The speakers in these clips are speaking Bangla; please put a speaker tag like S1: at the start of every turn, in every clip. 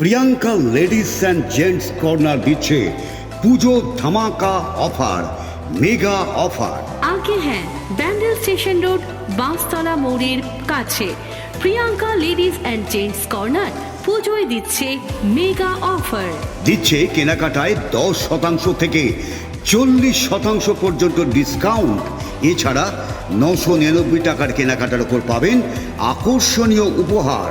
S1: Priyanka ladies and gents corner দিচ্ছে পুজো ধামাকা অফার মেগা অফার।
S2: আগে হ্যাঁ ব্যান্ডেল স্টেশন রোড বাঁশতলা মোড়ের কাছে। Priyanka ladies and gents corner পুজোয় দিচ্ছে মেগা অফার।
S1: দিচ্ছে কেনাকাটায় দশ শতাংশ থেকে চল্লিশ শতাংশ পর্যন্ত ডিসকাউন্ট। এছাড়া নশো নিরানব্বই টাকার কেনাকাটার ওপর পাবেন আকর্ষণীয় উপহার।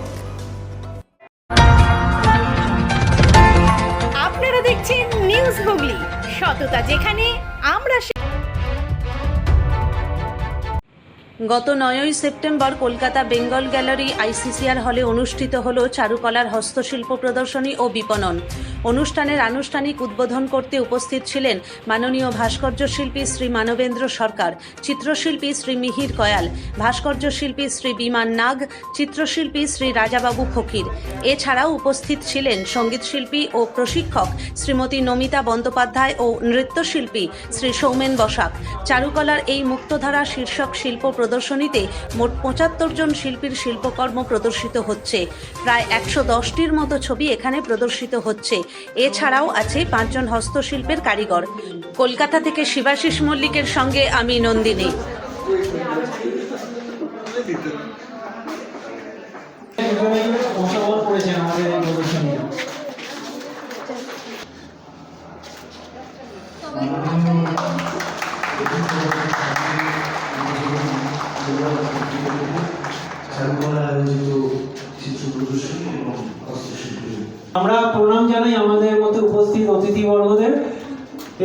S3: গত নয়ই September Kolkata Bengal gallery ICCR হলে অনুষ্ঠিত হল চারুকলার হস্তশিল্প প্রদর্শনী ও বিপণন। অনুষ্ঠানের আনুষ্ঠানিক উদ্বোধন করতে উপস্থিত ছিলেন মাননীয় ভাস্কর্য শিল্পী শ্রী মানবেন্দ্র সরকার, চিত্রশিল্পী শ্রী মিহির কয়াল, ভাস্কর্য শিল্পী শ্রী বিমান নাগ, চিত্রশিল্পী শ্রী রাজাবাবু ফকির। এছাড়াও উপস্থিত ছিলেন সঙ্গীতশিল্পী ও প্রশিক্ষক শ্রীমতী নমিতা বন্দ্যোপাধ্যায় ও নৃত্যশিল্পী শ্রী সৌমেন বসাক। চারুকলার এই মুক্তধারা শীর্ষক শিল্প প্রদর্শনীতে মোট পঁচাত্তর জন শিল্পীর শিল্পকর্ম প্রদর্শিত হচ্ছে। প্রায় একশো দশটির মতো ছবি এখানে প্রদর্শিত হচ্ছে। এছাড়াও আছে পাঁচজন হস্তশিল্পের কারিগর। কলকাতা থেকে শিবাশিস মল্লিকের সঙ্গে আমি নন্দিনী।
S4: আমরা প্রণাম জানাই আমাদের মধ্যে উপস্থিত অতিথিবর্গদের।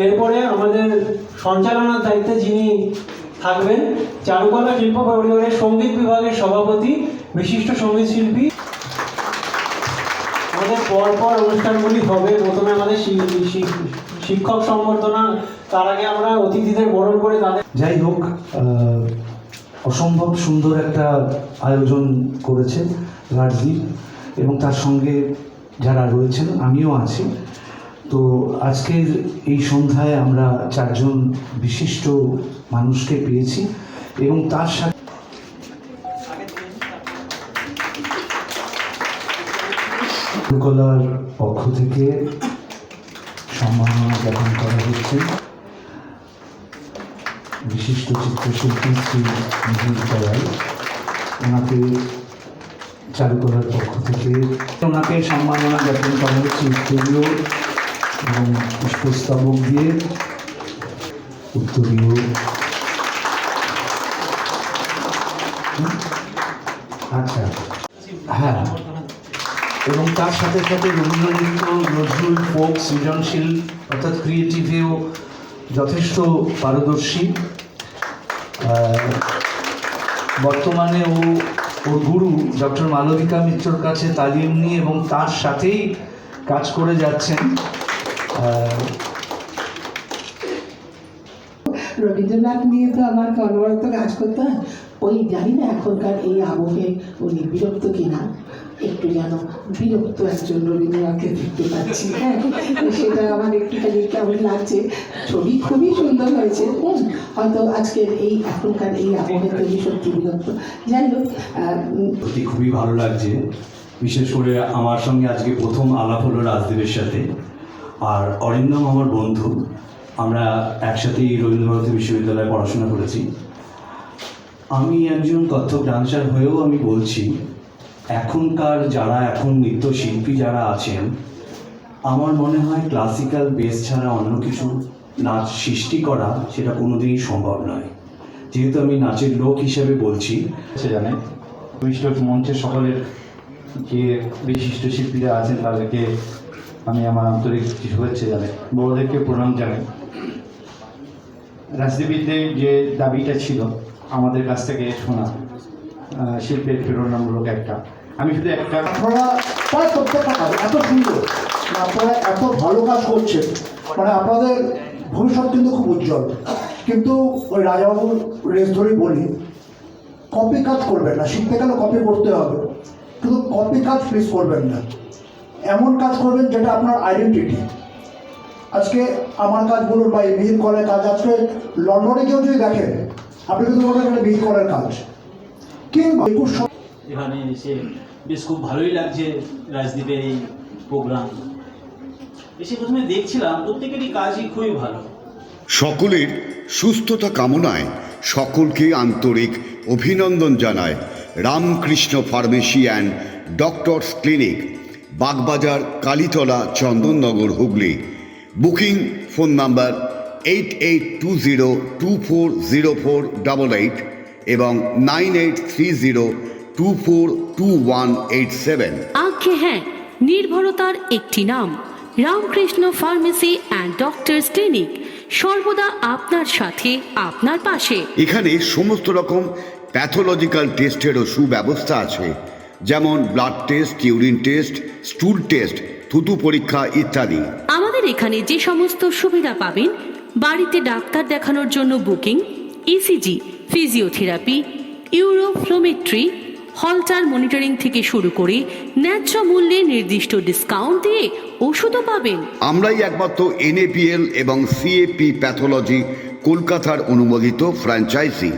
S4: এরপরে আমাদের সঞ্চালনার দায়িত্বে যিনি থাকবেন, চারুকলা শিল্প পরিবারের সংগীত বিভাগের সভাপতি, বিশিষ্ট সংগীত শিল্পী। আমাদের পর পর অনুষ্ঠানগুলি হবে। প্রথমে আমাদের শিক্ষক সম্বর্ধনা তার আগে আমরা অতিথিদের বরণ করে তাদের
S5: যাই হোক অসম্ভব সুন্দর একটা আয়োজন করেছে রাজদীপ এবং তার সঙ্গে যারা রয়েছেন, আমিও আছি। তো আজকের এই সন্ধ্যায় আমরা চারজন বিশিষ্ট মানুষকে পেয়েছি এবং তার সাথে চারুকলার পক্ষ থেকে সম্মাননা জ্ঞাপন করা হচ্ছে। বিশিষ্ট চিত্রশিল্পী শ্রী মিহির দয়াল ওনাকে চারুকলার পক্ষ থেকে ওনাকে সম্মাননা জ্ঞাপন করা হচ্ছে উত্তরীয় এবং পুষ্পস্তবক দিয়ে উত্তরীয়। আচ্ছা। হ্যাঁ। এবং তার সাথে সাথে রবীন্দ্রনৃত্য নজরুল ফোক, সৃজনশীল অর্থাৎ ক্রিয়েটিভেও যথেষ্ট পারদর্শী। বর্তমানে ও ওর গুরু ডক্টর মালবিকা মিত্রর কাছে তালিম নিয়ে এবং তার সাথেই কাজ করে যাচ্ছেন।
S6: রবীন্দ্রনাথ নিয়ে তো আমার অনবরত কাজ করতে হয়। ওই জানি না এখনকার এই আবহে উনি বিরক্ত কিনা। একটু যেন বিরক্ত একজন রবীন্দ্রনাথকে দেখতে পাচ্ছি। হ্যাঁ সেটা আমার একটুখানি কেমন লাগছে। ছবি খুবই সুন্দর হয়েছে। হুম, হয়তো আজকের এই এখনকার এই আবহে তৈরি সত্যি বিরক্ত। যাই হোক
S7: সত্যি খুবই ভালো লাগছে। বিশেষ করে আমার সঙ্গে আজকে প্রথম আলাপ হলো রাজদেবের সাথে। আর অরিন্দম আমার বন্ধু। আমরা একসাথেই রবীন্দ্রভারতী বিশ্ববিদ্যালয়ে পড়াশোনা করেছি। আমি একজন কত্থক ডান্সার হয়েও আমি বলছি এখনকার যারা এখন নৃত্যশিল্পী যারা আছেন, আমার মনে হয় ক্লাসিক্যাল বেস ছাড়া অন্য কিছু নাচ সৃষ্টি করা সেটা কোনোদিনই সম্ভব নয়। যেহেতু আমি নাচের লোক হিসেবে বলছি,
S8: সে জানে। বিশিষ্ট মঞ্চের সকলের যে বিশিষ্ট শিল্পীরা আছেন, তাদেরকে আমি আমার আন্তরিক শুভেচ্ছা জানাই। বড়দেরকে প্রণাম জানাই। রাজনীতিবিদদের যে দাবিটা ছিল, আমাদের কাছ থেকে শোনা। শিল্পের প্রেরণামূলক একটা। আমি শুধু একটা
S9: আপনারা প্রায় প্রত্যেকটা কাজ এত সুন্দর আপনারা এত ভালো কাজ করছেন মানে আপনাদের ভবিষ্যৎ কিন্তু খুব উজ্জ্বল। কিন্তু ওই রাজাবাবুর রেস ধরেই বলি কপি কাজ করবেন না শিখতে গেলে কপি করতে হবে? কিন্তু কপি কাজ প্লিজ করবেন না। এমন কাজ করবেন যেটা আপনার আইডেন্টিটি আজকে আমার কাজ বলুন বা এই মিহির কলের কাজ, আজকে লন্ডনে কেউ যদি দেখেন, আপনি কিন্তু বলবেন এটা মিহির কলের কাজ। কিংবা একুশ
S10: এখানে এসে বেশ খুব ভালোই লাগছে রাজদ্বীপের এই প্রোগ্রাম এসে প্রথমে দেখছিলাম প্রত্যেকেরই কাজই খুবই ভালো।
S1: সকলের সুস্থতা কামনায় সকলকে আন্তরিক অভিনন্দন জানায় Ramakrishna pharmacy and doctors clinic Bagbazar Kalitala Chandannagar Hooghly. Booking phone number eight eight two zero two four zero four double eight. এবং nine eight three zero two four two one eight seven.
S2: আজ্ঞে হ্যাঁ নির্ভরতার একটি নাম। Ramakrishna pharmacy and doctors clinic. সর্বদা আপনার সাথে আপনার পাশে।
S1: এখানে সমস্ত রকম প্যাথোলজিক্যাল টেস্টেরও সুব্যবস্থা আছে। যেমন blood test urine test stool test থুতু পরীক্ষা ইত্যাদি।
S2: আমাদের এখানে যে সমস্ত সুবিধা পাবেন বাড়িতে ডাক্তার দেখানোর জন্য booking ECG physiotherapy uroflowmetry Holter monitoring থেকে শুরু করে ন্যায্য মূল্যে নির্দিষ্ট ডিসকাউন্ট দিয়ে ওষুধও পাবেন।
S1: আমরাই একমাত্র এনএপিএল এবং সিএপি প্যাথোলজি কলকাতার অনুমোদিত ফ্র্যাঞ্চাইজি।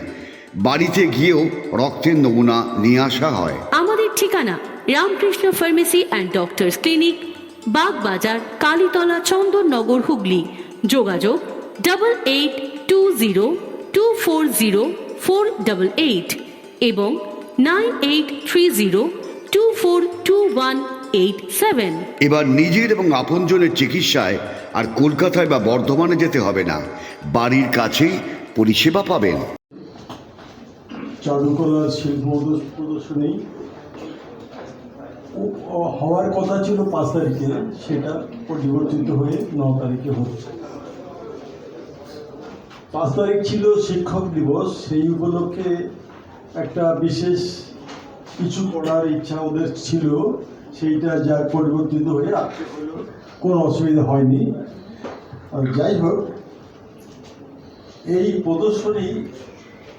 S1: বাড়িতে গিয়েও রক্তের নমুনা নিয়ে আসা হয়।
S2: আমাদের ঠিকানা Ramakrishna pharmacy and doctors clinic Bagbazar Kalitala Chandannagar Hooghly. যোগাযোগ double eight two zero two four zero four double eight এবং nine eight three zero two four two one eight seven
S1: এবার নিজের এবং আপনজনের চিকিৎসায় আর কলকাতায় বা বর্ধমানে যেতে হবে না। বাড়ির কাছেই পরিষেবা পাবেন।
S11: চারুকলার শিল্প প্রদর্শনী। হওয়ার কথা ছিল পাঁচ তারিখে। সেটা পরিবর্তিত হয়ে ন তারিখে হচ্ছে। পাঁচ তারিখ ছিল শিক্ষক দিবস। সেই উপলক্ষে একটা বিশেষ কিছু করার ইচ্ছা ওদের ছিল। সেইটা যা পরিবর্তিত হয়ে আজকে হলো। কোনো অসুবিধা হয়নি। আর যাই হোক, এই প্রদর্শনী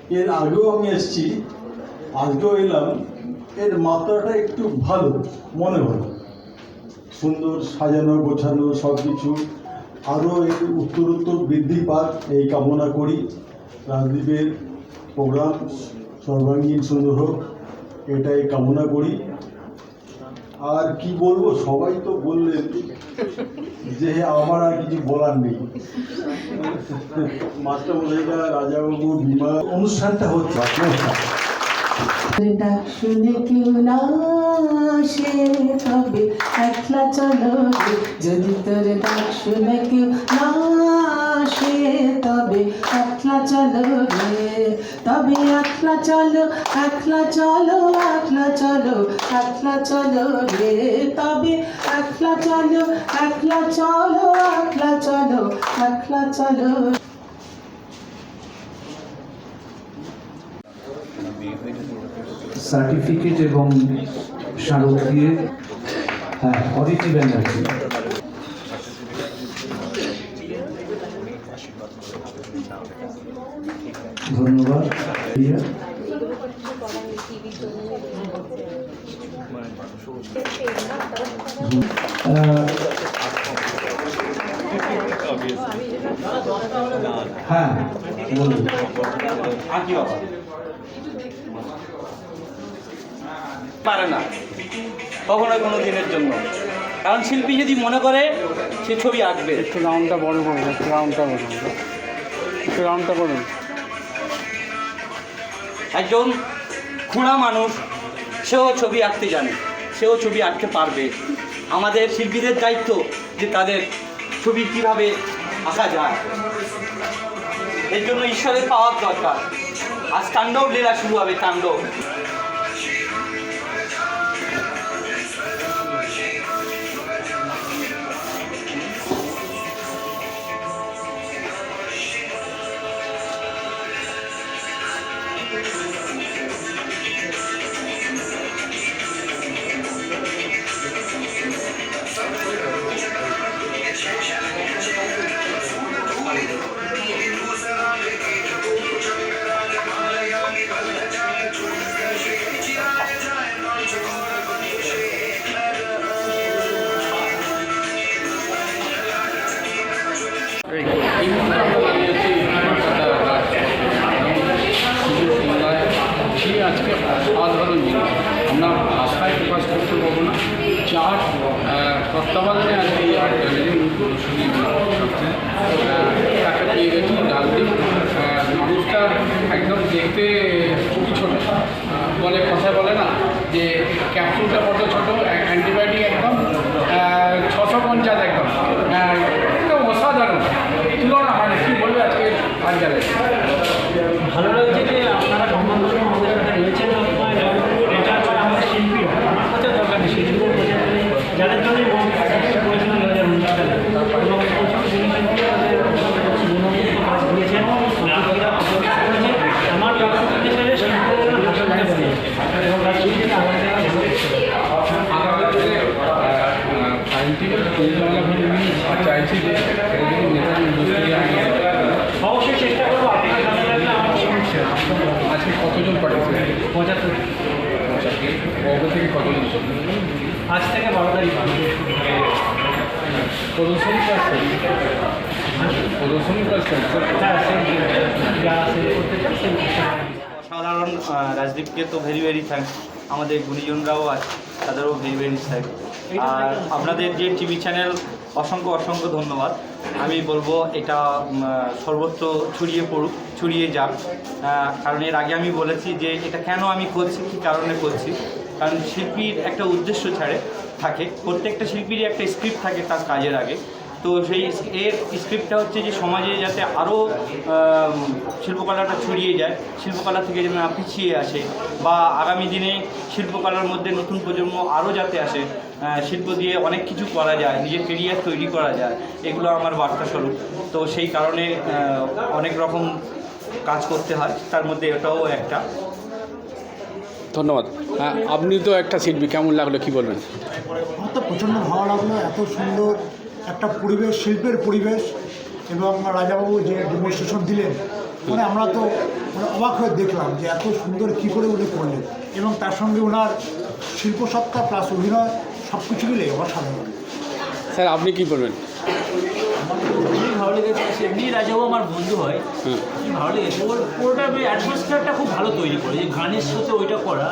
S11: এর আগেও আমি এসেছি, আজকেও এলাম। এর মাত্রাটা একটু ভালো, মনে হলো। সুন্দর সাজানো, গোছানো সব কিছু আরও উত্তরোত্তর বৃদ্ধি পাক এই কামনা করি। রাজদীপের প্রোগ্রাম সর্বাঙ্গীন সুন্দর হোক এটাই কামনা করি। আর কি বলব সবাই তো বললেন যে আমার আর কিছু বলার নেই। মাস্টার মশাইরা রাজাবাবু বিমা অনুষ্ঠানটা হচ্ছে। নমস্কার।
S6: ডাক শুনে কেউ না আসে তবে একলা চলো। যদি তোর ডাক শুনে কেউ না আসে তবে একলা চলো রে তবে একলা চলো একলা চলো একলা চলো একলা চলো রে তবে একলা চলো একলা চলো একলা চলো একলা চলো
S5: সার্টিফিকেট এবং স্মারক দিয়ে হ্যাঁ অদিতি ব্যানার্জি ধন্যবাদ। হ্যাঁ বলুন।
S10: পারে না কখনো কোনো দিনের জন্য। কারণ শিল্পী যদি মনে করে সে ছবি আঁকবে।
S4: একটু রাউন্ডটা বড় করুন একটু রাউন্ডটা বড় করুন। একটু রাউন্ডটা করুন।
S10: একজন খুঁড়া মানুষ সেও ছবি আঁকতে জানে সেও ছবি আঁকতে পারবে। আমাদের শিল্পীদের দায়িত্ব যে তাদের ছবি কীভাবে আঁকা যায়। এর জন্য ঈশ্বরের পাওয়ার দরকার। আজ তাণ্ডব লীলা শুরু হবে তাণ্ডব।
S12: তত্ত্বাবধানে আজকে এই আর্ট গ্যালারি প্রদর্শনী তাকে পেয়ে গেছি রাজদীপ আহ, মানুষটা একদম দেখতে খুবই ছোট। বলে কথা বলে না যে ক্যাপসুলটা কত ছোট অ্যান্টিবায়োটিক একদম ছশো পঞ্চাশ একদম। একদম অসাধারণ। তুলনা হয় কী বলবে আজকে গ্যালারি
S4: ভালো লাগছে যে আপনারা সম্মান আমাদের রয়েছেন আপনার এটা হচ্ছে আমাদের শিল্পী আমার কাছে দরকার নেই শিল্পীদের বোঝা নেই যাদের জন্য মন করেছিলাম দু হাজার উনিশ সালে এবং প্রচুর জিনিস আমাদের গুণমূল্য কাজ দিয়েছেন শিল্পীরা উপকৃত করেছে আমার লক্ষ্য হিসেবে শিল্পীদের হাতে ধরে বলে এবং তার শিল্পীরা আমাদের কাছে ভালো করতে হবে।
S12: আগামী দিনে সাইন্টিফিক চাইছি যে এরকম নেতাজি ইন্ডাস্ট্রি
S4: অবশ্যই চেষ্টা করব আপনার ভালো লাগলে আমার সমস্যা
S12: আজকে কতজন পার্টিসিপেট
S4: পঁচাত্তর
S12: কবে থেকে কতজন
S4: আজ থেকে বারো তারিখ
S12: প্রদর্শনী ক্লাস প্রদর্শনী ক্লাস
S4: হ্যাঁ
S10: রাজদীপকে তো ভেরি ভেরি থ্যাংক আমাদের গুণীজনরাও আছে তাদেরও ভেরি ভেরি থ্যাংক আর আপনাদের যে টিভি চ্যানেল অসংখ্য অসংখ্য ধন্যবাদ। আমি বলব এটা সর্বত্র ছড়িয়ে পড়ুক, ছড়িয়ে যাক। কারণ এর আগে আমি বলেছি যে এটা কেন আমি করছি, কী কারণে করছি? কারণ শিল্পীর একটা উদ্দেশ্য ছাড়ে থাকে, প্রত্যেকটা শিল্পীরই একটা স্ক্রিপ্ট থাকে তার কাজের আগে। তো সেই এর স্ক্রিপ্টটা হচ্ছে যে সমাজে যাতে আরও শিল্পকলাটা ছড়িয়ে যায়, শিল্পকলা থেকে যেন পিছিয়ে আসে, বা আগামী দিনে শিল্পকলার মধ্যে নতুন প্রজন্ম আরও যাতে আসে শিল্প দিয়ে অনেক কিছু করা যায় নিজের কেরিয়ার তৈরি করা যায় এগুলো আমার বার্তা স্বরূপ তো সেই কারণে অনেক রকম কাজ করতে হয় তার মধ্যে এটাও একটা।
S12: ধন্যবাদ। হ্যাঁ আপনি তো একটা শিল্পী কেমন লাগল কি বলবেন?
S9: আমার তো প্রচণ্ড ভালো লাগল এত সুন্দর একটা পরিবেশ শিল্পের পরিবেশ এবং রাজাবাবু যে ডেমনস্ট্রেশন দিলেন মানে আমরা তো মানে অবাক হয়ে দেখলাম যে এত সুন্দর কী করে উনি করলেন এবং তার সঙ্গে ওনার শিল্পসত্তা প্লাস অভিনয় সব কিছু মিলে অসাধারণ
S12: স্যার আপনি কি বলবেন?
S10: ভালো লেগেছে এমনি রাজাও আমার বন্ধু হয়।
S12: হুম।
S10: ভালো লেগেছে। ওর পুরোটা অ্যাটমসফিয়ারটা খুব ভালো তৈরি করে যে গানের সাথে ওইটা করা।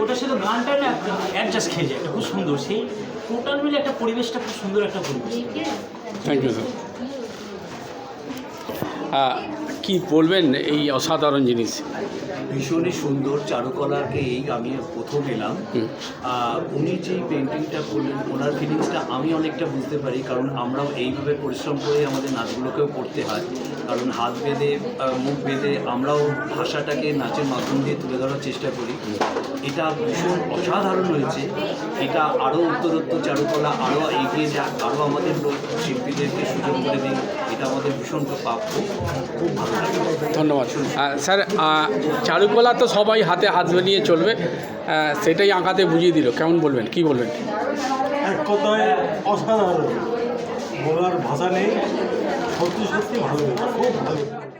S10: ওটার সাথে গানটা না অ্যাডজাস্ট খেয়ে যায় একটা খুব সুন্দর। সেই টোটাল মিলে একটা পরিবেশটা খুব সুন্দর একটা পরিবেশ।
S12: থ্যাংক ইউ স্যার কি বলবেন এই অসাধারণ জিনিস?
S13: ভীষণই সুন্দর চারুকলাকে এই আমি প্রথম এলাম। উনি যে পেন্টিংটা করলেন ওনার ফিলিংসটা আমি অনেকটা বুঝতে পারি কারণ আমরাও এইভাবে পরিশ্রম করে আমাদের নাচগুলোকেও করতে হয়। কারণ হাত বেঁধে মুখ বেঁধে আমরাও ভাষাটাকে নাচের মাধ্যম দিয়ে তুলে ধরার চেষ্টা করি। এটা ভীষণ অসাধারণ হয়েছে। এটা আরও উত্তরোত্তর চারুকলা আরও এগিয়ে যাক আরও আমাদের লোক শিল্পীদেরকে সুযোগ করে দিন এটা আমাদের ভীষণ প্রাপ্য খুব ভালো লাগে।
S12: ধন্যবাদ। স্যার চারুকলা তো সবাই হাতে হাত নিয়ে চলবে। সেটাই আঁকাতে বুঝিয়ে দিল। কেমন বলবেন? কি বলবেন?
S11: এক কথায় অসাধারণ। বলার ভাষা নেই। সত্যি সত্যি ভালো খুব ভালো